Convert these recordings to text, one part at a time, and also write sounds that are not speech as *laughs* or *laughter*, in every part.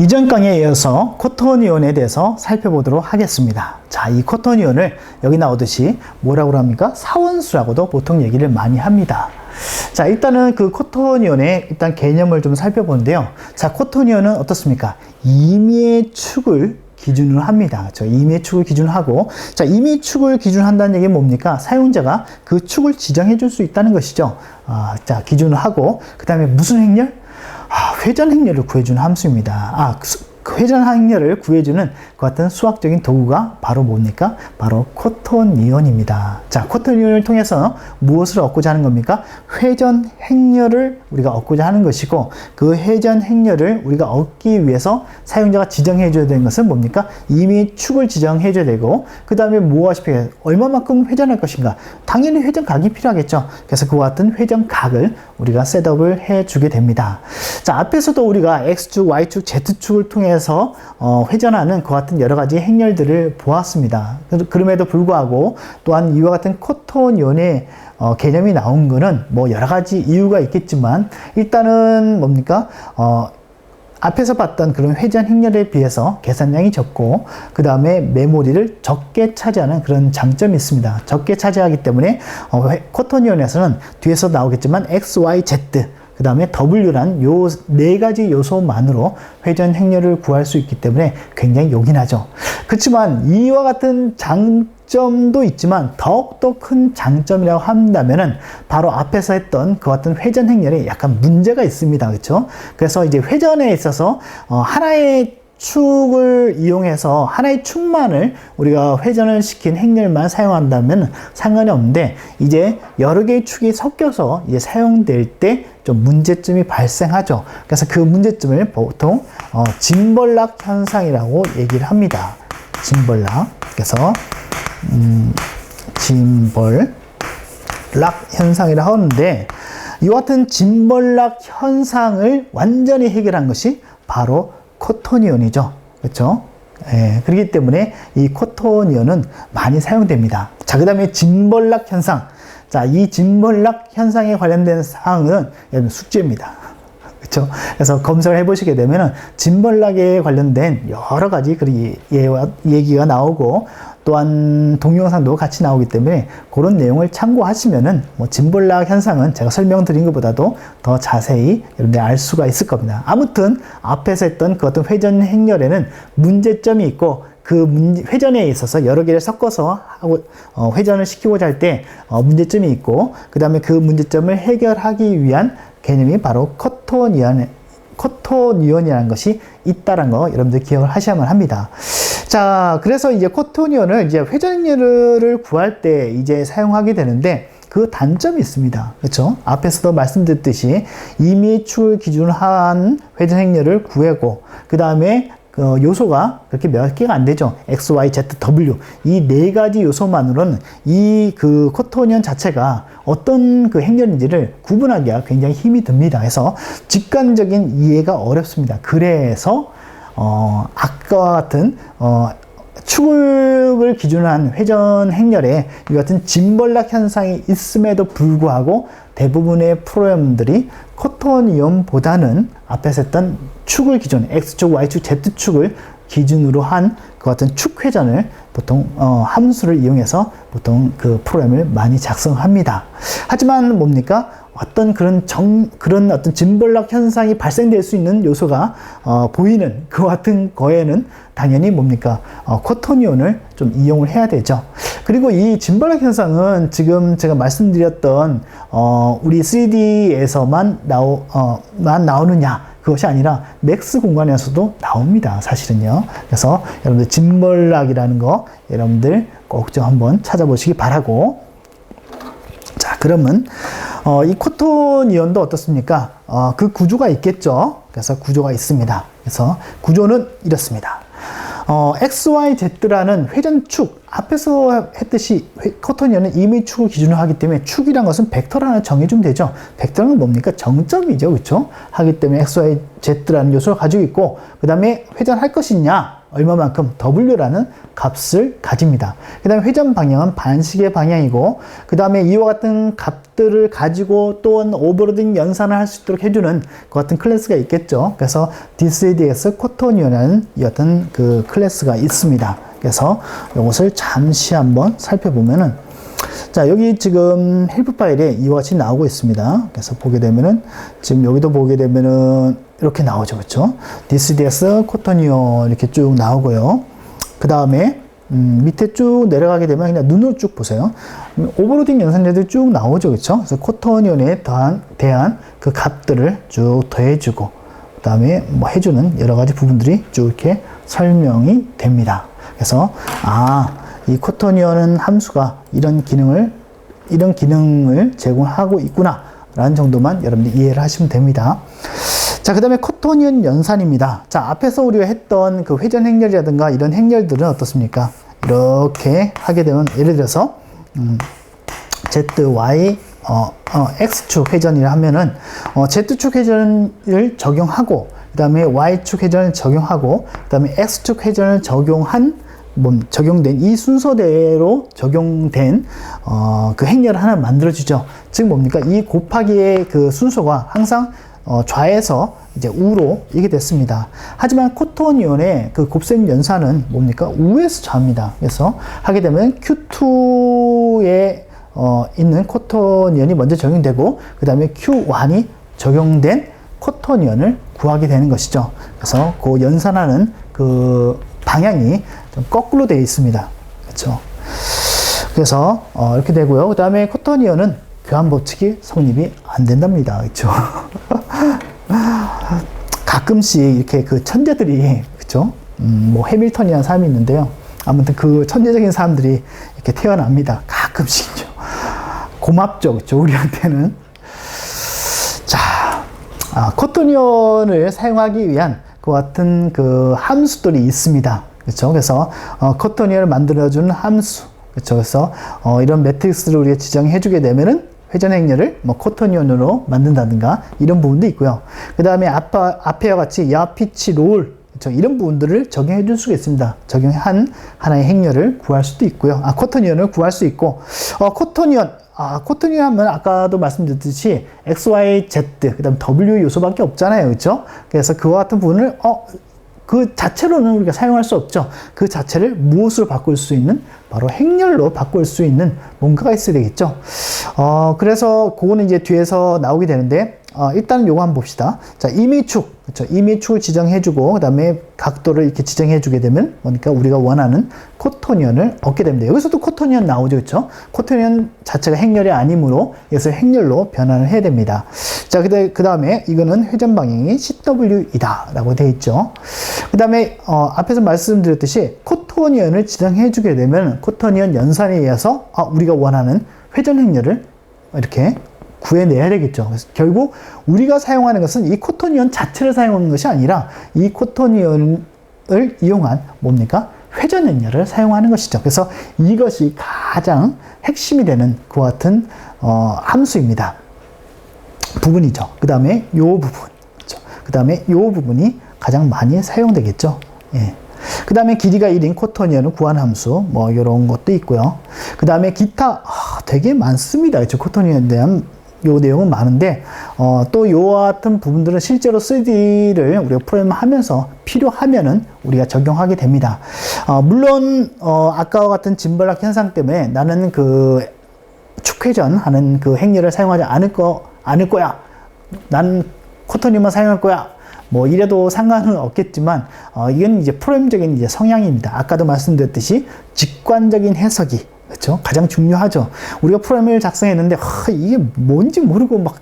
이전 강의에 이어서 코토니온에 대해서 살펴보도록 하겠습니다. 자, 이 코토니온을 여기 나오듯이 뭐라고 합니까? 사원수라고도 보통 얘기를 많이 합니다. 자, 일단은 그 코토니온의 일단 개념을 좀 살펴보는데요. 자, 코토니온은 어떻습니까? 임의의 축을 기준으로 합니다. 저 임의의 축을 기준하고, 자, 임의의 축을 기준한다는 얘기는 뭡니까? 사용자가 그 축을 지정해 줄 수 있다는 것이죠. 아, 자, 기준을 하고, 그 다음에 무슨 행렬? 아, 회전 행렬을 구해주는 함수입니다. 아, 회전 행렬을 구해주는 그 같은 수학적인 도구가 바로 뭡니까? 바로 코토니온입니다. 자, 코토니온을 통해서 무엇을 얻고자 하는 겁니까? 회전 행렬을 우리가 얻고자 하는 것이고, 그 회전 행렬을 우리가 얻기 위해서 사용자가 지정해 줘야 되는 것은 뭡니까? 이미 축을 지정해 줘야 되고, 그 다음에 무엇이 필요해? 얼마만큼 회전할 것인가? 당연히 회전각이 필요하겠죠. 그래서 그와 같은 회전각을 우리가 셋업을 해 주게 됩니다. 자, 앞에서도 우리가 X축, Y축, Z축을 통해서 어, 회전하는 그 같은 여러 가지 행렬들을 보았습니다. 그- 그럼에도 불구하고 또한 이와 같은 코토니온의 어, 개념이 나온 거는 뭐 여러 가지 이유가 있겠지만 일단은 뭡니까? 어, 앞에서 봤던 그런 회전 행렬에 비해서 계산량이 적고 그 다음에 메모리를 적게 차지하는 그런 장점이 있습니다. 적게 차지하기 때문에 어, 회- 코토니온에서는 뒤에서 나오겠지만 X, Y, Z 그 다음에 W란 요 네 가지 요소만으로 회전 행렬을 구할 수 있기 때문에 굉장히 요긴하죠. 그렇지만 이와 같은 장점도 있지만 더욱더 큰 장점이라고 한다면은 바로 앞에서 했던 그 같은 회전 행렬에 약간 문제가 있습니다. 그렇죠? 그래서 이제 회전에 있어서 어, 하나의 축을 이용해서 하나의 축만을 우리가 회전을 시킨 행렬만 사용한다면 상관이 없는데 이제 여러 개의 축이 섞여서 이제 사용될 때 좀 문제점이 발생하죠. 그래서 그 문제점을 보통 어, 짐벌락 현상이라고 얘기를 합니다. 짐벌락. 그래서 음, 짐벌락 현상이라 하는데 이와 같은 짐벌락 현상을 완전히 해결한 것이 바로 코토니온이죠. 그렇죠? 예, 그렇기 때문에 이 코토니온은 많이 사용됩니다. 자, 그 다음에 짐벌락 현상. 자, 이 짐벌락 현상에 관련된 사항은 숙제입니다. *laughs* 그렇죠? 그래서 검색을 해보시게 되면은 짐벌락에 관련된 여러 가지 그 예와 얘기가 나오고 또한 동영상도 같이 나오기 때문에 그런 내용을 참고하시면은 뭐 짐벌락 현상은 제가 설명드린 것보다도 더 자세히 여러분들이 알 수가 있을 겁니다. 아무튼 앞에서 했던 그 어떤 회전 행렬에는 문제점이 있고 그 문- 회전에 있어서 여러 개를 섞어서 하고 어, 회전을 시키고자 할 때 어, 문제점이 있고 그 다음에 그 문제점을 해결하기 위한 개념이 바로 커토니언 코토니온이라는 것이 있다는 거 여러분들 기억을 하셔야만 합니다. 자, 그래서 이제 코토니온을 이제 회전율을 구할 때 이제 사용하게 되는데 그 단점이 있습니다. 그렇죠? 앞에서도 말씀드렸듯이 이미 축을 기준으로 한 회전 행렬을 구하고 그 다음에 그 요소가 그렇게 몇 개가 안 되죠. X, Y, Z, W. 이 네 가지 요소만으로는 이 그 코토니언 자체가 어떤 그 행렬인지를 구분하기가 굉장히 힘이 듭니다. 그래서 직관적인 이해가 어렵습니다. 그래서 어, 아까와 같은 어, 축을 기준으로 한 회전 행렬에 이 같은 짐벌락 현상이 있음에도 불구하고 대부분의 프로그램들이 코토니움보다는 앞에서 했던 축을 기준, X축, Y축, Z축을 기준으로 한 그 같은 축 회전을 보통 어, 함수를 이용해서 보통 그 프로그램을 많이 작성합니다. 하지만 뭡니까? 어떤 그런 정 그런 어떤 짐벌락 현상이 발생될 수 있는 요소가 어, 보이는 그 같은 거에는 당연히 뭡니까 어, 코토니온을 좀 이용을 해야 되죠. 그리고 이 짐벌락 현상은 지금 제가 말씀드렸던 어, 우리 3D에서만 나오 어 만 나오느냐 그것이 아니라 맥스 공간에서도 나옵니다. 사실은요. 그래서 여러분들 짐벌락이라는 거 여러분들 꼭 좀 한번 찾아보시기 바라고. 자, 그러면 어, 이 코토니온도 어떻습니까? 어, 그 구조가 있겠죠. 그래서 구조가 있습니다. 그래서 구조는 이렇습니다. 어, XYZ라는 회전축 앞에서 했듯이 회- 코토니온은 이미 축을 기준으로 하기 때문에 축이란 것은 하나 정해주면 되죠. 벡터는 뭡니까? 정점이죠. 그렇죠? 하기 때문에 XYZ라는 요소를 가지고 있고 그 다음에 회전할 것이냐 얼마만큼 W라는 값을 가집니다. 그 다음에 회전 방향은 반시계 방향이고 그 다음에 이와 같은 값들을 가지고 또한 오버로딩 연산을 할 수 있도록 해주는 그 같은 클래스가 있겠죠. 그래서 D3ds 코토니오라는 이 어떤 그 클래스가 있습니다. 그래서 이것을 잠시 한번 살펴보면은 자, 여기 지금 헬프 파일에 이와 같이 나오고 있습니다. 그래서 보게 되면은, 지금 여기도 보게 되면은, 이렇게 나오죠. 그렇죠? DCDS 코토니오 이렇게 쭉 나오고요. 그 다음에, 음, 밑에 쭉 내려가게 되면 그냥 눈으로 쭉 보세요. 음, 오버로딩 연산자들이 쭉 나오죠. 그렇죠? 그래서 코토니온에 대한, 대한 그 값들을 쭉 더해주고, 그 다음에 뭐 해주는 여러 가지 부분들이 쭉 이렇게 설명이 됩니다. 그래서, 아, 이 코토니언은 함수가 이런 기능을 이런 기능을 제공하고 있구나 라는 정도만 여러분들 이해를 하시면 됩니다. 자, 그 다음에 코토니언 연산입니다. 자, 앞에서 우리가 했던 그 회전 행렬이라든가 이런 행렬들은 어떻습니까? 이렇게 하게 되면 예를 들어서 음, Z, Y, 어, 어, X축 회전이라 하면은 어, Z축 회전을 적용하고 그 다음에 Y축 회전을 적용하고 그 다음에 X축 회전을 적용한 뭐 적용된 이 순서대로 적용된 어, 그 행렬을 하나 만들어 주죠. 즉 뭡니까? 이 곱하기의 그 순서가 항상 어, 좌에서 이제 우로 이게 됐습니다. 하지만 코토니온의 그 곱셈 연산은 뭡니까? 우에서 좌입니다. 그래서 하게 되면 Q2에 어, 있는 코토니온이 먼저 적용되고 그 다음에 Q1이 적용된 코토니온을 구하게 되는 것이죠. 그래서 그 연산하는 그 방향이 좀 거꾸로 되어 있습니다. 그렇죠? 그래서 어, 이렇게 되고요. 그 다음에 코토니언은 교환 법칙이 성립이 안 된답니다. 그렇죠? *laughs* 가끔씩 이렇게 그 천재들이 그렇죠? 음, 뭐 해밀턴이라는 사람이 있는데요. 아무튼 그 천재적인 사람들이 이렇게 태어납니다. 가끔씩요. 고맙죠, 그렇죠? 우리한테는. 자, 아, 코토니언을 사용하기 위한 그 같은 그 함수들이 있습니다. 그렇죠? 그래서 어, 코토니언을 만들어주는 함수. 그렇죠? 그래서 어, 이런 매트릭스를 우리가 지정해 주게 되면은 회전 행렬을 뭐 코토니언으로 만든다든가 이런 부분도 있고요. 그 다음에 앞에와 같이 야, 피치, 롤 그렇죠? 이런 부분들을 적용해 줄 수가 있습니다. 적용한 하나의 행렬을 구할 수도 있고요. 아, 코토니언을 구할 수 있고 어, 코토니언 아, 코트니 하면 아까도 말씀드렸듯이 X, Y, Z, 그 다음 W 요소밖에 없잖아요. 그렇죠? 그래서 그와 같은 부분을, 어, 그 자체로는 우리가 사용할 수 없죠. 그 자체를 무엇으로 바꿀 수 있는? 바로 행렬로 바꿀 수 있는 뭔가가 있어야 되겠죠. 어, 그래서 그거는 이제 뒤에서 나오게 되는데, 어, 일단 요거 한번 봅시다. 자, 임의축. 그렇죠. 임의축을 지정해주고, 그 다음에 각도를 이렇게 지정해주게 되면, 그러니까 우리가 원하는 코토니언을 얻게 됩니다. 여기서도 코토니언 나오죠. 그렇죠? 코토니언 자체가 행렬이 아니므로, 여기서 행렬로 변환을 해야 됩니다. 자, 그 다음에 이거는 회전 방향이 CW이다. 라고 되어 있죠. 그 다음에, 어, 앞에서 말씀드렸듯이, 코토니언을 지정해주게 되면, 코토니언 연산에 의해서, 아, 우리가 원하는 회전 행렬을 이렇게 구해내야 되겠죠. 그래서 결국 우리가 사용하는 것은 이 코토니언 자체를 사용하는 것이 아니라 이 코토니언을 이용한 뭡니까? 회전 연렬을 사용하는 것이죠. 그래서 이것이 가장 핵심이 되는 그와 같은 어, 함수입니다. 부분이죠. 그 다음에 요 부분. 그 다음에 요 부분이 가장 많이 사용되겠죠. 예. 그 다음에 길이가 1인 코토니언을 구하는 함수, 뭐, 이런 것도 있고요. 그 다음에 기타, 아, 되게 많습니다. 그렇죠? 코토니언에 대한 요 내용은 많은데 어, 또 요와 같은 부분들은 실제로 3D를 우리가 프로그램하면서 필요하면은 우리가 적용하게 됩니다. 어, 물론 어, 아까와 같은 짐벌락 현상 때문에 나는 그 축회전 하는 그 행렬을 사용하지 않을 거 않을 거야. 나는 코터니만 사용할 거야. 뭐 이래도 상관은 없겠지만 어, 이건 이제 프로그램적인 이제 성향입니다. 아까도 말씀드렸듯이 직관적인 해석이 그렇죠? 가장 중요하죠. 우리가 프로그램을 작성했는데 하, 이게 뭔지 모르고 막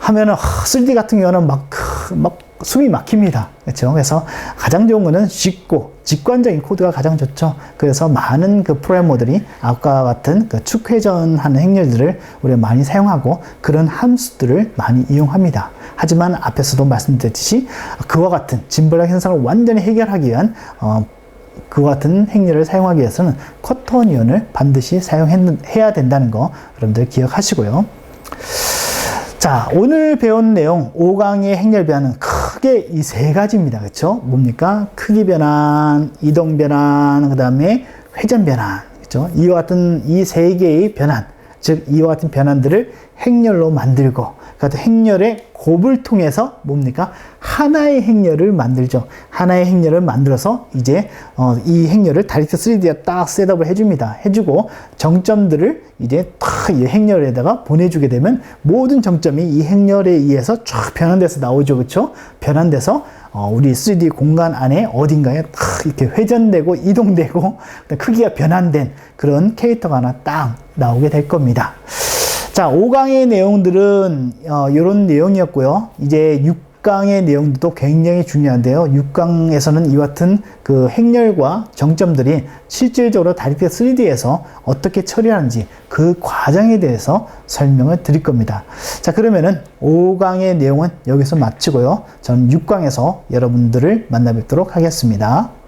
하면은 하, 3D 같은 경우는 막, 막 숨이 막힙니다. 그렇죠? 그래서 가장 좋은 거는 쉽고 직관적인 코드가 가장 좋죠. 그래서 많은 그 프로그래머들이 아까 같은 그 축회전하는 행렬들을 우리가 많이 사용하고 그런 함수들을 많이 이용합니다. 하지만 앞에서도 말씀드렸듯이 그와 같은 짐벌락 현상을 완전히 해결하기 위한 어, 그와 같은 행렬을 사용하기 위해서는 커터니언을 반드시 사용해야 된다는 거 여러분들 기억하시고요. 자, 오늘 배운 내용 5강의 행렬 배환은 크게 이 세 가지입니다. 그렇죠? 뭡니까? 크기 변환, 이동 변환, 그다음에 회전 변환. 그렇죠? 이와 같은 이 세 개의 변환, 즉 이와 같은 변환들을 행렬로 만들고 그 행렬의 곱을 통해서 뭡니까? 하나의 행렬을 만들죠. 하나의 행렬을 만들어서 이제 어, 이 행렬을 다이렉트 3D에 딱 셋업을 해줍니다. 해주고 정점들을 이제 탁이 행렬에다가 보내주게 되면 모든 정점이 이 행렬에 의해서 쫙 변환돼서 나오죠. 그렇죠? 변환돼서 어, 우리 3D 공간 안에 어딘가에 탁 이렇게 회전되고 이동되고 크기가 변환된 그런 캐릭터가 하나 딱 나오게 될 겁니다. 자, 5강의 내용들은 어, 이런 내용이었고요. 이제 6 강의 내용도 굉장히 중요한데요. 6강에서는 이와 같은 그 행렬과 정점들이 실질적으로 다리트 3D에서 어떻게 처리하는지 그 과정에 대해서 설명을 드릴 겁니다. 자, 그러면은 5강의 내용은 여기서 마치고요. 저는 6강에서 여러분들을 만나 뵙도록 하겠습니다.